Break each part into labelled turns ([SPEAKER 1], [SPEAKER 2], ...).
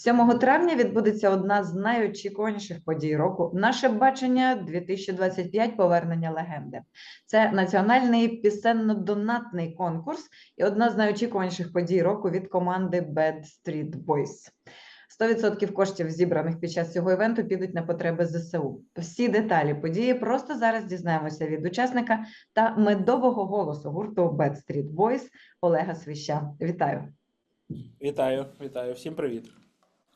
[SPEAKER 1] 7 травня відбудеться одна з найочікуваніших подій року. Наше бачення 2025 повернення легенди. Це національний пісенно-донатний конкурс і одна з найочікуваніших подій року від команди Bad Street Boys. 100% коштів, зібраних під час цього івенту, підуть на потреби ЗСУ. Всі деталі події просто зараз дізнаємося від учасника та медового голосу гурту Bad Street Boys Олега Свища. Вітаю!
[SPEAKER 2] Вітаю, вітаю, всім привіт.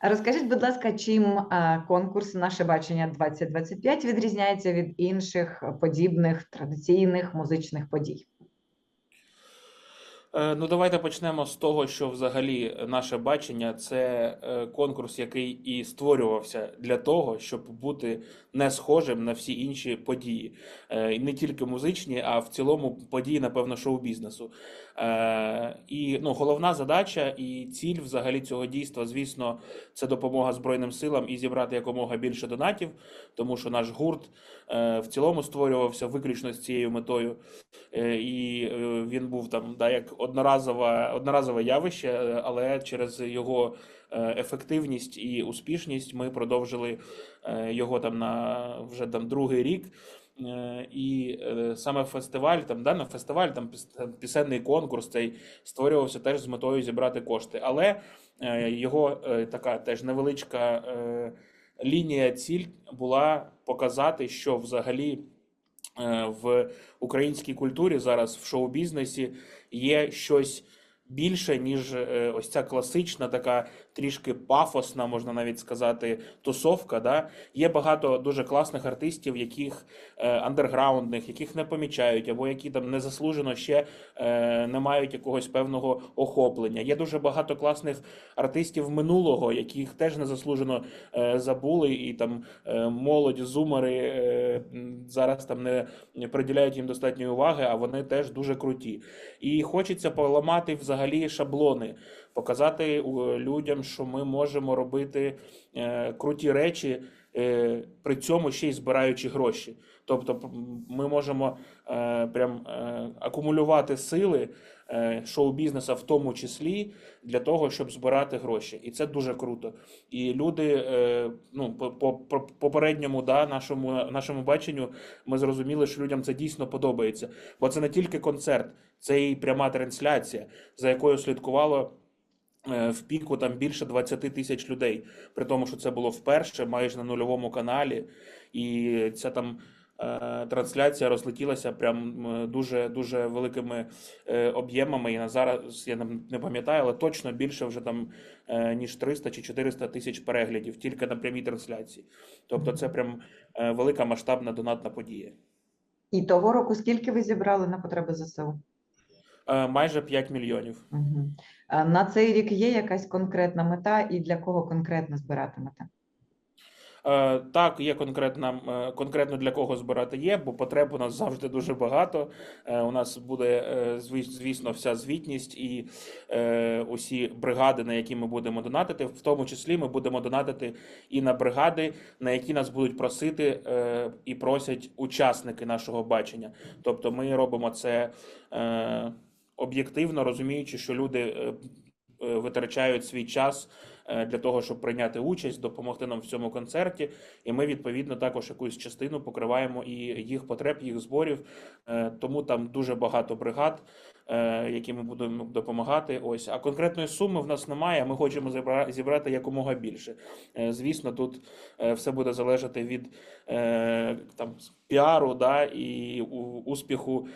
[SPEAKER 1] Розкажіть, будь ласка, чим конкурс Наше бачення 2025 відрізняється від інших подібних традиційних музичних подій?
[SPEAKER 2] Е, Ну, давайте почнемо з того, що взагалі наше бачення це е, конкурс, який і створювався для того, щоб бути не схожим на всі інші події, Е, не тільки музичні, а в цілому події, напевно, шоу-бізнесу. І ну, головна задача і ціль взагалі цього дійства, звісно, це допомога Збройним силам і зібрати якомога більше донатів, тому що наш гурт в цілому створювався виключно з цією метою. І він був там да, як одноразове, одноразове явище, е, але через його е, ефективність і успішність ми продовжили е, його там на вже там другий рік. І саме фестиваль, там да, на фестиваль, там піс- пісенний конкурс цей створювався теж з метою зібрати кошти. Але його така теж невеличка лінія ціль була показати, що взагалі в українській культурі зараз в шоу-бізнесі є щось більше, ніж е, ось ця класична, така трішки пафосна, можна навіть сказати, тусовка. Да? Є багато дуже класних артистів, яких е, андерграундних, яких не помічають, або які там незаслужено ще е, не мають якогось певного охоплення. Є дуже багато класних артистів минулого, яких теж незаслужено забули, і там молодь, зумери зараз там не приділяють їм достатньої уваги, а вони теж дуже круті. І хочеться поламати взагалі шаблони, показати е, людям, що ми можемо робити е, круті речі, е, при цьому ще й збираючи гроші. Тобто, ми можемо прям акумулювати сили шоу-бізнеса в тому числі для того, щоб збирати гроші. І це дуже круто. І люди, е, ну, по, по, по попередньому да, нашому, нашому баченню, ми зрозуміли, що людям це дійсно подобається. Бо це не тільки концерт, це і пряма трансляція, за якою слідкувало. е, В піку там більше 20 тисяч людей, при тому, що це було вперше, майже на нульовому каналі, і ця там е, трансляція розлетілася прям е, дуже дуже великими е, об'ємами. І на зараз я не пам'ятаю, але точно більше вже там е, ніж 300 чи 400 тисяч переглядів тільки на прямій трансляції. Тобто, це прям е, велика масштабна донатна подія.
[SPEAKER 1] І того року скільки ви зібрали на потреби ЗСУ?
[SPEAKER 2] Е, Майже 5 мільйонів.
[SPEAKER 1] Угу. На цей рік є якась конкретна мета і для кого конкретно збиратимете?
[SPEAKER 2] Е, Так, є конкретна, е, конкретно для кого збирати є, бо потреб у нас завжди дуже багато. Е, У нас буде, звісно, вся звітність і усі бригади, на які ми будемо донатити. В тому числі ми будемо донатити і на бригади, на які нас будуть просити і просять учасники нашого бачення. Тобто ми робимо це об'єктивно, розуміючи, що люди витрачають свій час для того, щоб прийняти участь, допомогти нам в цьому концерті. І ми відповідно також якусь частину покриваємо і їх потреб, їх зборів. Е, Тому там дуже багато бригад, е, які ми будемо допомагати. Ось а конкретної суми в нас немає. Ми хочемо зібра- зібрати якомога більше. Е, Звісно, тут е, все буде залежати від там піару, да і успіху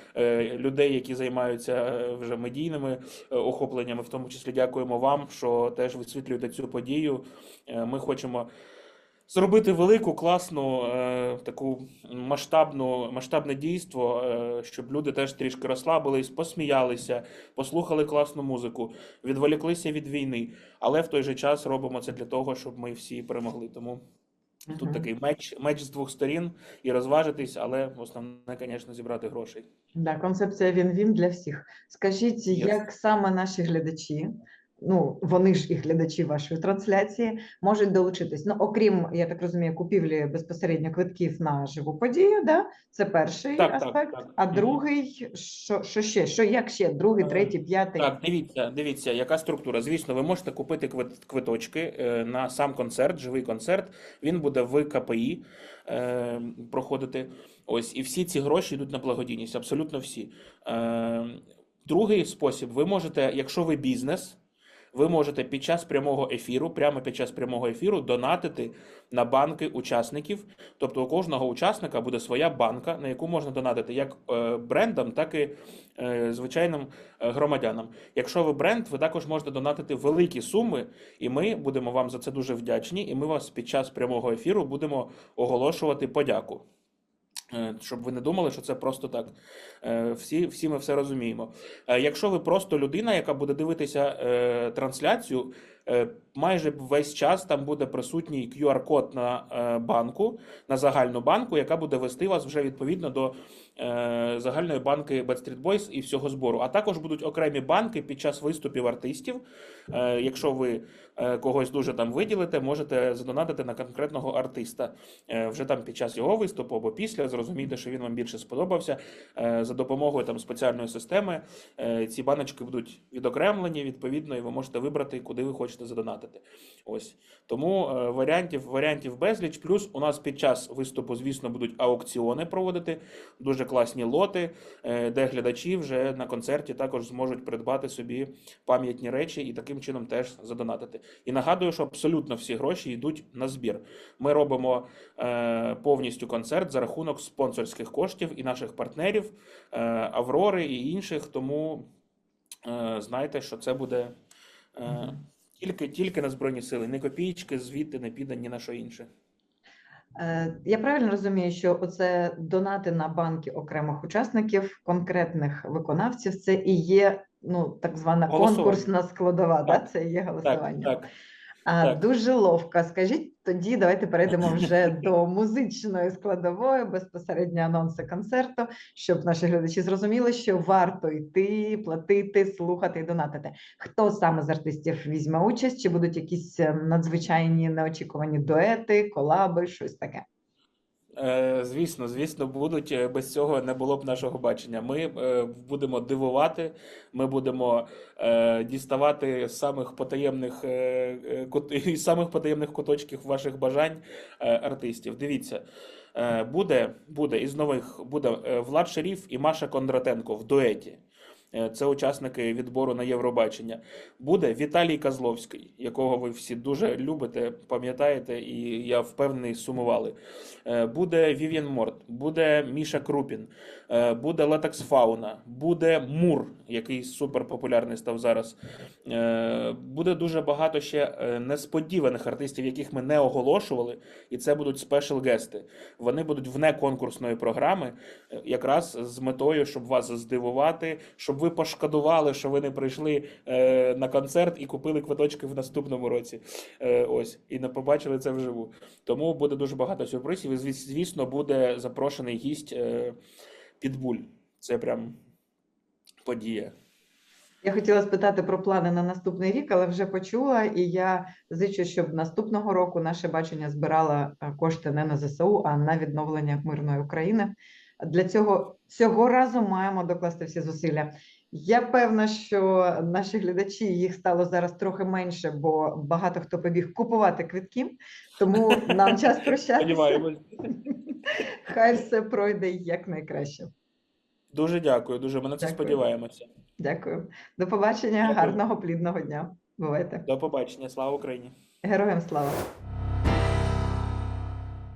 [SPEAKER 2] людей, які займаються вже медійними охопленнями. В тому числі дякуємо вам, що теж висвітлюєте цю подію. Ми хочемо зробити велику, класну, е, таку масштабну, масштабне дійство, е, щоб люди теж трішки розслабились, посміялися, послухали класну музику, відволіклися від війни. Але в той же час робимо це для того, щоб ми всі перемогли. Тому тут такий меч, меч з двох сторін і розважитись, але основне, звісно, зібрати грошей.
[SPEAKER 1] Да, концепція він-він для всіх. Скажіть,
[SPEAKER 2] Yes.
[SPEAKER 1] як саме наші глядачі ну вони ж і глядачі вашої трансляції можуть долучитись. Ну, окрім, я так розумію, купівлі безпосередньо квитків на живу подію, да? це перший
[SPEAKER 2] Так, так,
[SPEAKER 1] аспект.
[SPEAKER 2] так.
[SPEAKER 1] А другий, що, що ще? Що як ще? Другий,
[SPEAKER 2] Е,
[SPEAKER 1] третій, п'ятий?
[SPEAKER 2] Так, дивіться, дивіться, яка структура. Звісно, ви можете купити квит- квиточки е, на сам концерт, живий концерт. Він буде в КПІ е, проходити. Ось, і всі ці гроші йдуть на благодійність, абсолютно всі. Е, другий спосіб: ви можете, якщо ви бізнес. Ви можете під час прямого ефіру, прямо під час прямого ефіру, донатити на банки учасників. Тобто у кожного учасника буде своя банка, на яку можна донатити як е, брендам, так і е, звичайним е, громадянам. Якщо ви бренд, ви також можете донатити великі суми, і ми будемо вам за це дуже вдячні. І ми вас під час прямого ефіру будемо оголошувати подяку. Е, Щоб ви не думали, що це просто так. Е, Всі, всі ми все розуміємо. Е, Якщо ви просто людина, яка буде дивитися трансляцію, майже весь час там буде присутній QR-код на е, банку, на загальну банку, яка буде вести вас вже відповідно до е, загальної банки Backstreet Boys і всього збору. А також будуть окремі банки під час виступів артистів. Е, Якщо ви е, когось дуже там виділите, можете задонатити на конкретного артиста е, вже там під час його виступу або після. Зрозумійте, що він вам більше сподобався. Е, За допомогою там спеціальної системи е, ці баночки будуть відокремлені відповідно, і ви можете вибрати, куди ви хочете задонатити. Ось тому е, варіантів варіантів безліч. Плюс у нас під час виступу, звісно, будуть аукціони проводити дуже класні лоти, е, де глядачі вже на концерті також зможуть придбати собі пам'ятні речі і таким чином теж задонатити. І нагадую, що абсолютно всі гроші йдуть на збір. Ми робимо е, повністю концерт за рахунок спонсорських коштів і наших партнерів, Аврори і інших. Тому знайте, що це буде. Тільки, тільки на Збройні Сили. не копійки звідти не піде ні на що інше.
[SPEAKER 1] Е, Я правильно розумію, що оце донати на банки окремих учасників, конкретних виконавців, це і є ну так звана
[SPEAKER 2] Голосування.
[SPEAKER 1] конкурсна складова, да? Це і є голосування.
[SPEAKER 2] Так, так.
[SPEAKER 1] А
[SPEAKER 2] так.
[SPEAKER 1] дуже ловко. Скажіть тоді, давайте перейдемо вже до музичної складової, безпосередньо анонси концерту, щоб наші глядачі зрозуміли, що варто йти, платити, слухати і донатити. Хто саме з артистів візьме участь? Чи будуть якісь е, надзвичайні неочікувані дуети, колаби, щось таке?
[SPEAKER 2] Е, Звісно, звісно, будуть. Е, Без цього не було б нашого бачення. Ми е, будемо дивувати, ми будемо діставати самих потаємних із самих потаємних куточків ваших бажань артистів. Дивіться, буде, буде із нових буде Влад Шеріф і Маша Кондратенко в дуеті. Е, Це учасники відбору на Євробачення. Буде Віталій Козловський, якого ви всі дуже любите, пам'ятаєте, і я впевнений, сумували. Е, Буде Вів'ян Морт, буде Міша Крупін, е, буде Латекс Фауна, буде Мур, який супер популярний став зараз. Буде дуже багато ще несподіваних артистів, яких ми не оголошували, і це будуть спешл гести. Вони будуть вне конкурсної програми, якраз з метою, щоб вас здивувати, щоб ви пошкодували, що ви не прийшли е, на концерт і купили квиточки в наступному році. Е, Ось і не побачили це вживу. Тому буде дуже багато сюрпризів. І звісно, буде запрошений гість е, Підбуль. Це прям подія.
[SPEAKER 1] Я хотіла спитати про плани на наступний рік, але вже почула, і я зичу, щоб наступного року наше бачення збирало е, кошти не на ЗСУ, а на відновлення мирної України. Для цього цього разу маємо докласти всі зусилля. Я певна, що наші глядачі їх стало зараз трохи менше, бо багато хто побіг купувати квитки. Тому нам час прощатися. Хай все пройде якнайкраще.
[SPEAKER 2] Дуже дякую. Дуже ми на це
[SPEAKER 1] Дякую.
[SPEAKER 2] сподіваємося.
[SPEAKER 1] Дякую. До побачення,
[SPEAKER 2] Дякую.
[SPEAKER 1] гарного плідного дня. Бувайте.
[SPEAKER 2] До побачення. Слава Україні!
[SPEAKER 1] Героям слава!